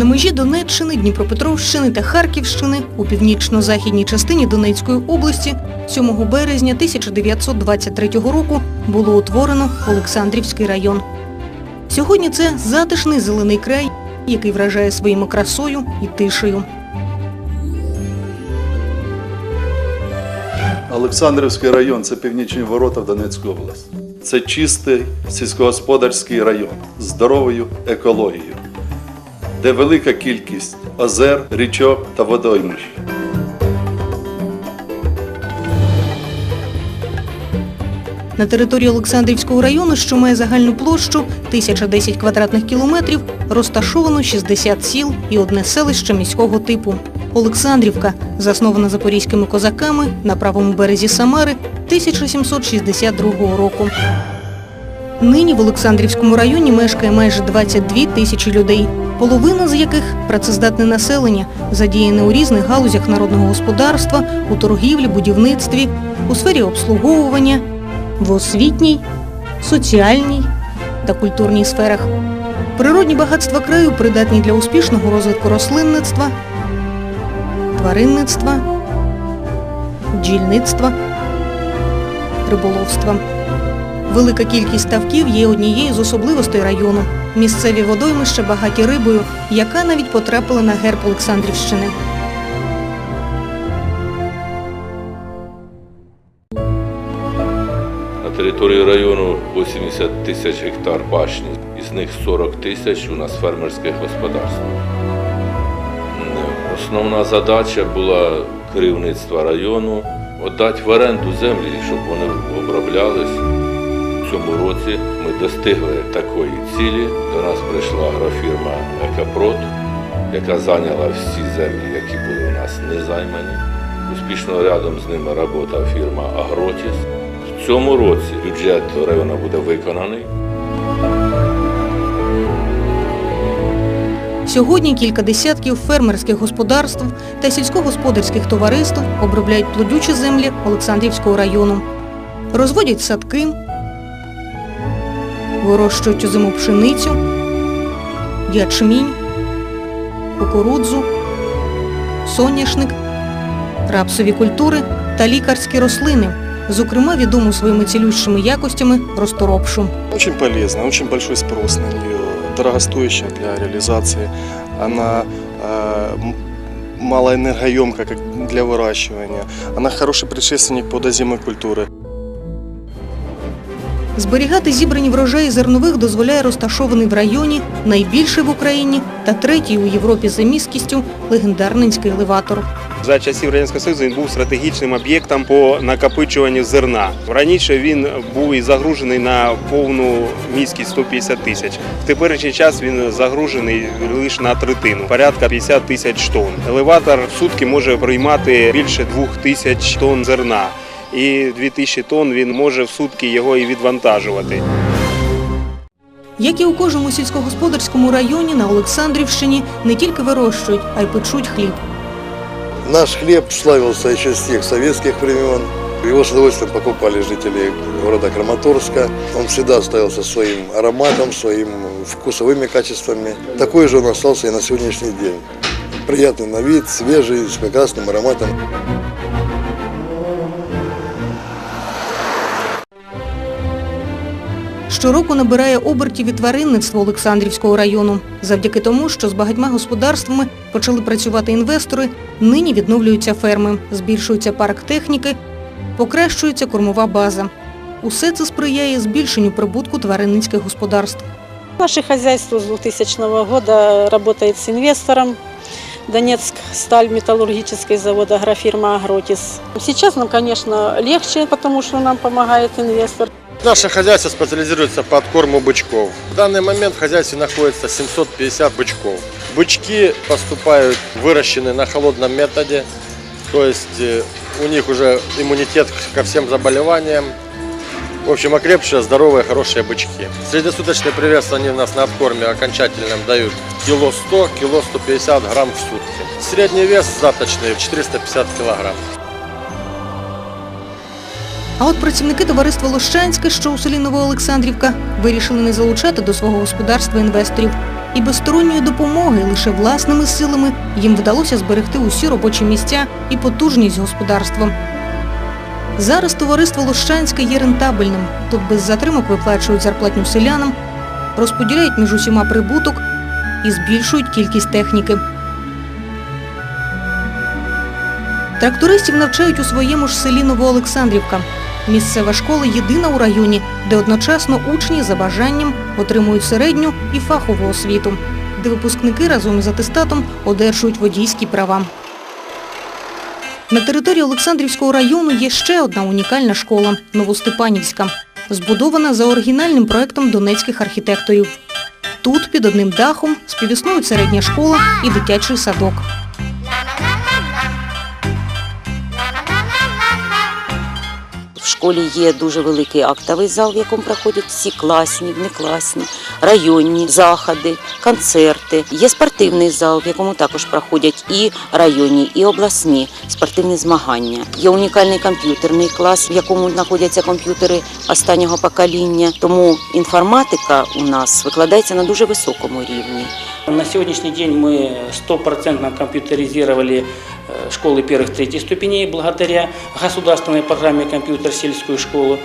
На межі Донеччини, Дніпропетровщини та Харківщини у північно-західній частині Донецької області 7 березня 1923 року було утворено Олександрівський район. Сьогодні це затишний зелений край, який вражає своїми красою і тишею. Олександрівський район це північні ворота в Донецьку область. Це чистий сільськогосподарський район з здоровою екологією, де велика кількість озер, річок та водоймищ. На території Олександрівського району, що має загальну площу 1010 квадратних кілометрів, розташовано 60 сіл і одне селище міського типу. Олександрівка, заснована запорізькими козаками на правому березі Самари 1762 року. Нині в Олександрівському районі мешкає майже 22 тисячі людей, половина з яких працездатне населення, задіяне у різних галузях народного господарства, у торгівлі, будівництві, у сфері обслуговування, в освітній, соціальній та культурній сферах. Природні багатства краю придатні для успішного розвитку рослинництва, тваринництва, бджільництва, риболовства. Велика кількість ставків є однією з особливостей району. Місцеві водоймища багаті рибою, яка навіть потрапила на герб Олександрівщини. На території району 80 тисяч гектар башні, із них 40 тисяч у нас фермерських господарств. Основна задача була керівництва району віддати в оренду землі, щоб вони оброблялись. Цьому році ми достигли такої цілі. До нас прийшла агрофірма Екапрот, яка зайняла всі землі, які були у нас не займані. Успішно рядом з ними працювала фірма Агротіс. В цьому році бюджет району буде виконаний. Сьогодні кілька десятків фермерських господарств та сільськогосподарських товариств обробляють плодючі землі Олександрівського району. Розводять садки, вирощують озиму пшеницю, ячмінь, кукурудзу, соняшник, рапсові культури та лікарські рослини, зокрема відому своїми цілющими якостями розторопшу. Очень полезно, очень большой спрос на нее, дорогостоящая для реализации. Она э, м- малоэнергоемка как для выращивания. Она хороший предшественник плодоземной культуры. Зберігати зібрані врожаї зернових дозволяє розташований в районі найбільший в Україні та третій у Європі за міськістю легендарнинський елеватор. За часів радянського союзу він був стратегічним об'єктом по накопичуванню зерна. Раніше він був і загружений на повну міськість 150 тисяч. В теперішній час він загружений лише на третину, порядка 50 тисяч тонн. Елеватор в сутки може приймати більше 2 тисяч тонн зерна І 2000 тонн він може в сутки його і відвантажувати. Як і у кожному сільськогосподарському районі на Олександрівщині не тільки вирощують, а й печуть хліб. Наш хлеб славился еще с тех советских времен. Его с удовольствием покупали жители города Краматорска. Он всегда оставался своим ароматом, своим вкусовыми качествами. Такой же он остался и на сегодняшний день. Приятный на вид, свежий, с прекрасным ароматом. Щороку набирає обертів і тваринництво Олександрівського району. Завдяки тому, що з багатьма господарствами почали працювати інвестори, нині відновлюються ферми, збільшується парк техніки, покращується кормова база. Усе це сприяє збільшенню прибутку тваринницьких господарств. Наше хозяйство с 2000 года работает с инвестором. Донецк сталь металлургический завод агрофирма «Агротис». Сейчас нам, конечно, легче, потому что нам помогает инвестор. Наше хозяйство специализируется по откорму бычков. В данный момент в хозяйстве находится 750 бычков. Бычки поступают выращены на холодном методе, то есть э, у них уже иммунитет ко всем заболеваниям. В общем, окрепшие, здоровые, хорошие бычки. Среднесуточный привес они у нас на откорме окончательном дают кило 100, кило 150 грамм в сутки. Средний вес заточный 450 килограмм. А от працівники товариства Лощанське, що у селі Новоолександрівка, вирішили не залучати до свого господарства інвесторів. І без сторонньої допомоги лише власними силами їм вдалося зберегти усі робочі місця і потужність господарства. Зараз товариство Лощанське є рентабельним. Тут без затримок виплачують зарплатню селянам, розподіляють між усіма прибуток і збільшують кількість техніки. Трактористів навчають у своєму ж селі Новоолександрівка. Місцева школа єдина у районі, де одночасно учні за бажанням отримують середню і фахову освіту, де випускники разом із атестатом одержують водійські права. На території Олександрівського району є ще одна унікальна школа – Новостепанівська, збудована за оригінальним проектом донецьких архітекторів. Тут під одним дахом співіснують середня школа і дитячий садок. Школі є дуже великий актовий зал, в якому проходять всі класні, внекласні, районні заходи, концерти. Є спортивний зал, в якому також проходять і районні, і обласні спортивні змагання. Є унікальний комп'ютерний клас, в якому знаходяться комп'ютери останнього покоління. Тому інформатика у нас викладається на дуже високому рівні. На сегодняшний день мы стопроцентно компьютеризировали э, школы первых третьих ступеней благодаря государственной программе «Компьютер сельскую школу».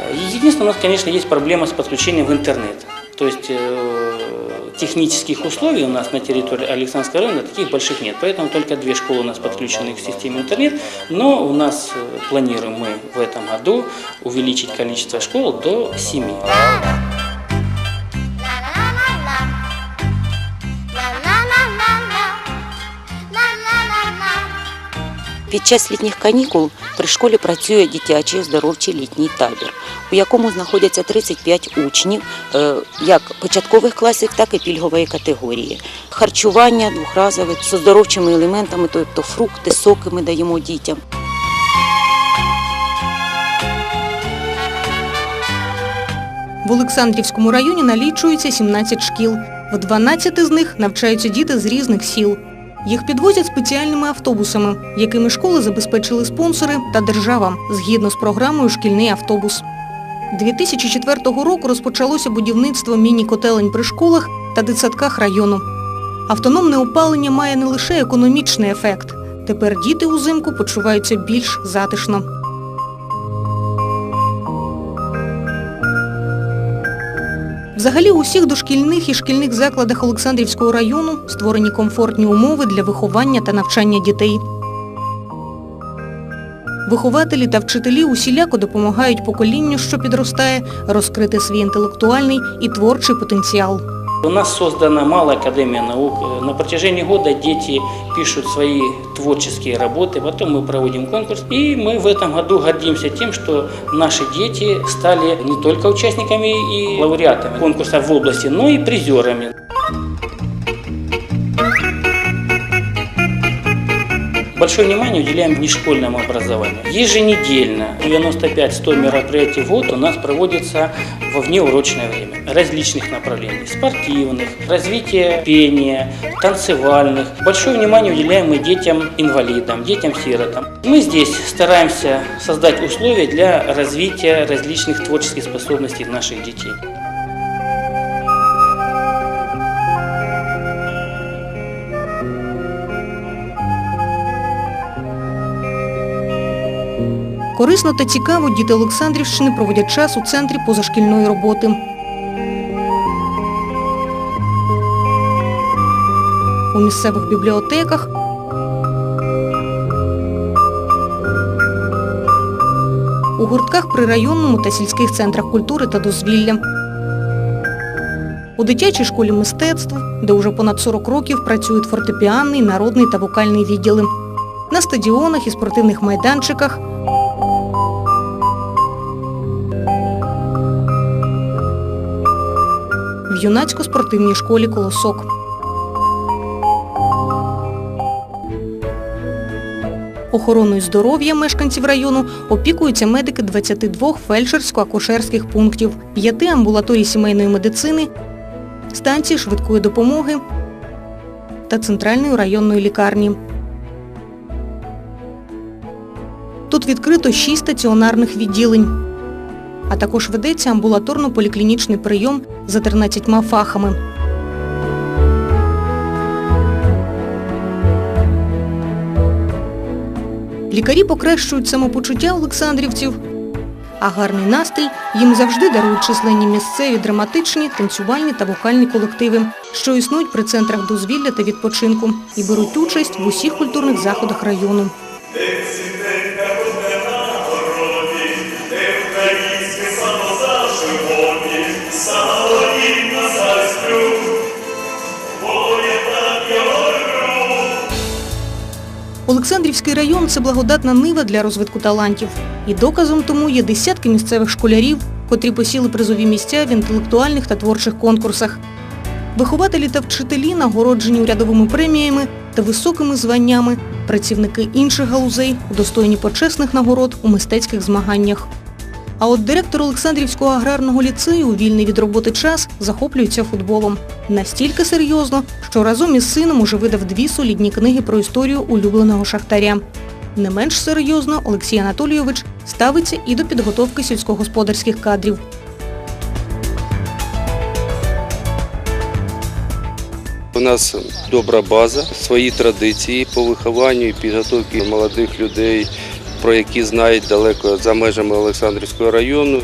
Э, Единственное, у нас, конечно, есть проблема с подключением в интернет. То есть э, технических условий у нас на территории Александровского района таких больших нет. Поэтому только две школы у нас подключены к системе интернет. Но у нас э, планируем мы в этом году увеличить количество школ до семи. Під час літніх канікул при школі працює дитячий оздоровчий літній табір, у якому знаходяться 35 учнів, е, як початкових класів, так і пільгової категорії. Харчування двохразове з оздоровчими елементами, тобто фрукти, соки ми даємо дітям. В Олександрівському районі налічується 17 шкіл. В 12 з них навчаються діти з різних сіл. Їх підвозять спеціальними автобусами, якими школи забезпечили спонсори та держава згідно з програмою Шкільний автобус. 2004 року розпочалося будівництво міні-котелень при школах та дитсадках району. Автономне опалення має не лише економічний ефект. Тепер діти узимку почуваються більш затишно. Взагалі у всіх дошкільних і шкільних закладах Олександрівського району створені комфортні умови для виховання та навчання дітей. Вихователі та вчителі усіляко допомагають поколінню, що підростає, розкрити свій інтелектуальний і творчий потенціал. У нас создана малая академия наук. На протяжении года дети пишут свои творческие работы, потом мы проводим конкурс. И мы в этом году гордимся тем, что наши дети стали не только участниками и лауреатами конкурса в области, но и призерами. Большое внимание уделяем внешкольному образованию. Еженедельно 95-100 мероприятий в год у нас проводится во внеурочное время различных направлений. Спортивных, развития пения, танцевальных. Большое внимание уделяем и детям-инвалидам, детям-сиротам. Мы здесь стараемся создать условия для развития различных творческих способностей наших детей. Корисно та цікаво діти Олександрівщини проводять час у центрі позашкільної роботи. У місцевих бібліотеках у гуртках при районному та сільських центрах культури та дозвілля. У дитячій школі мистецтв, де уже понад 40 років працюють фортепіанний, народний та вокальний відділи. На стадіонах і спортивних майданчиках в юнацько-спортивній школі «Колосок». Охороною здоров'я мешканців району опікуються медики 22 фельдшерсько-акушерських пунктів, 5 амбулаторій сімейної медицини, станції швидкої допомоги та центральної районної лікарні. Тут відкрито 6 стаціонарних відділень. А також ведеться амбулаторно-поліклінічний прийом за 13 фахами. Лікарі покращують самопочуття олександрівців, а гарний настрій їм завжди дарують численні місцеві драматичні, танцювальні та вокальні колективи, що існують при центрах дозвілля та відпочинку і беруть участь в усіх культурних заходах району. Олександрівський район це благодатна нива для розвитку талантів. І доказом тому є десятки місцевих школярів, котрі посіли призові місця в інтелектуальних та творчих конкурсах. Вихователі та вчителі нагороджені урядовими преміями та високими званнями, працівники інших галузей удостоєні почесних нагород у мистецьких змаганнях. А от директор Олександрівського аграрного ліцею у вільний від роботи час захоплюється футболом. Настільки серйозно, що разом із сином уже видав дві солідні книги про історію улюбленого шахтаря. Не менш серйозно Олексій Анатолійович ставиться і до підготовки сільськогосподарських кадрів. У нас добра база, свої традиції по вихованню і підготовці молодих людей, про які знають далеко за межами Олександрівського району.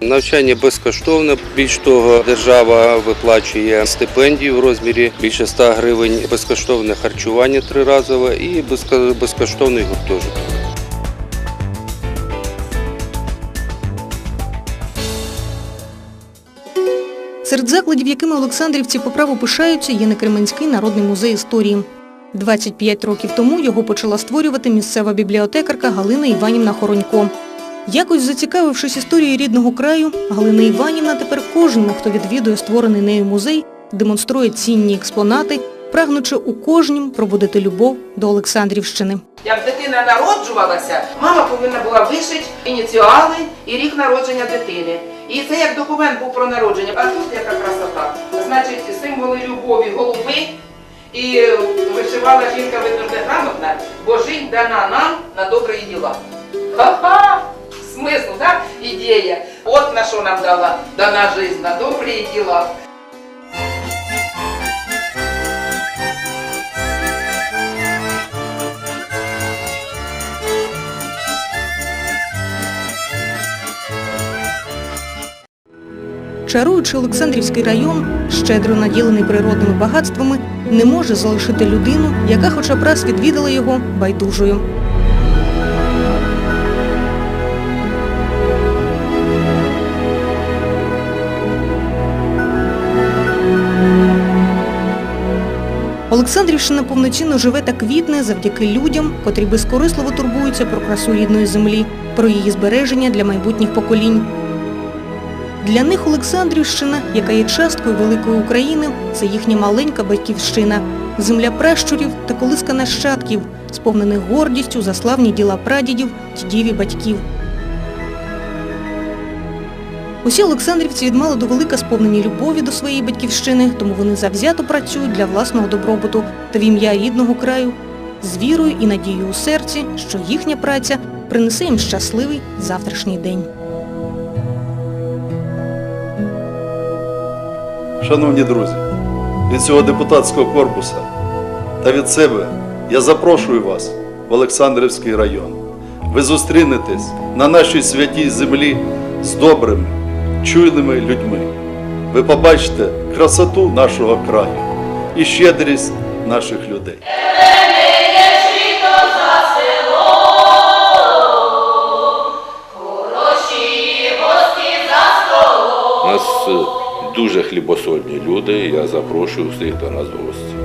Навчання безкоштовне. Більш того, держава виплачує стипендію в розмірі більше 100 гривень, безкоштовне харчування триразове і безкоштовний гуртожиток. Серед закладів, якими Олександрівці по праву пишаються, є Некременський народний музей історії. 25 років тому його почала створювати місцева бібліотекарка Галина Іванівна Хоронько. Якось зацікавившись історією рідного краю, Галина Іванівна тепер кожному, хто відвідує створений нею музей, демонструє цінні експонати, прагнучи у кожнім пробудити любов до Олександрівщини. Як дитина народжувалася, мама повинна була вишити ініціали і рік народження дитини. І це як документ був про народження. А тут яка красота. Значить, символи любові голуби. І вишивала жінка видно ж бо жінь дана нам на добрі діла. Ха-ха! Смисл, так? Ідея. От на що нам дала дана жизнь, на добрі діла. Чаруючи Олександрівський район, щедро наділений природними багатствами, не може залишити людину, яка хоча б раз відвідала його байдужою. Олександрівщина повноцінно живе та квітне завдяки людям, котрі безкорисливо турбуються про красу рідної землі, про її збереження для майбутніх поколінь. Для них Олександрівщина, яка є часткою великої України, це їхня маленька батьківщина, земля пращурів та колиска нащадків, сповнених гордістю за славні діла прадідів, дідів і батьків. Усі олександрівці від мала до велика сповнені любові до своєї батьківщини, тому вони завзято працюють для власного добробуту та в ім'я рідного краю, з вірою і надією у серці, що їхня праця принесе їм щасливий завтрашній день. Шановні друзі, від цього депутатського корпуса та від себе я запрошую вас в Олександрівський район. Ви зустрінетесь на нашій святій землі з добрими, чуйними людьми. Ви побачите красоту нашого краю і щедрість наших людей. Нас е, дуже хлібосольні люди. Я запрошую всіх до нас в гості.